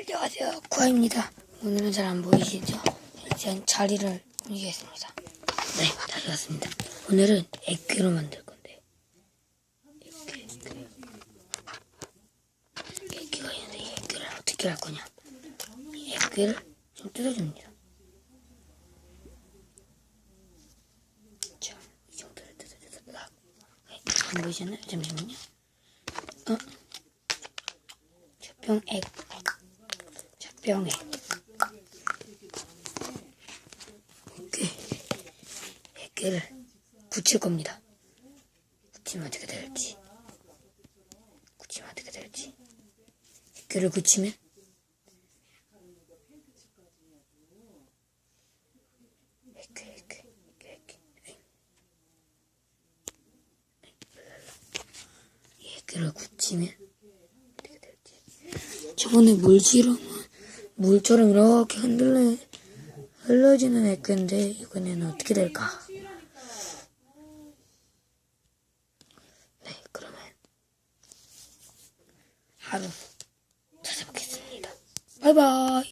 안녕하세요. 구아입니다. 오늘은 잘 안 보이시죠? 일단 자리를 옮기겠습니다. 네, 다시 왔습니다. 오늘은 액괴로 만들 건데. 액괴. 액괴가 있는데 이 액괴를 어떻게 할 거냐? 이 액괴를 좀 뜯어줍니다. 자, 이 정도를 뜯어줘서 딱. 네, 안 보이셨나요? 잠시만요. 어? 자병액. 이렇게 액괴를 붙일 겁니다. 붙이면 어떻게 될지. 붙이면 어떻게 될지. 액괴를 붙이면 액괴, 액괴, 액괴, 액괴. 이 액괴를 붙이면 어떻게 될지. 저번에 물처럼 물처럼 이렇게 흔들려 흘러지는 액괴인데 이번에는 어떻게 될까? 네, 그러면 하루 찾아보겠습니다. 바이바이.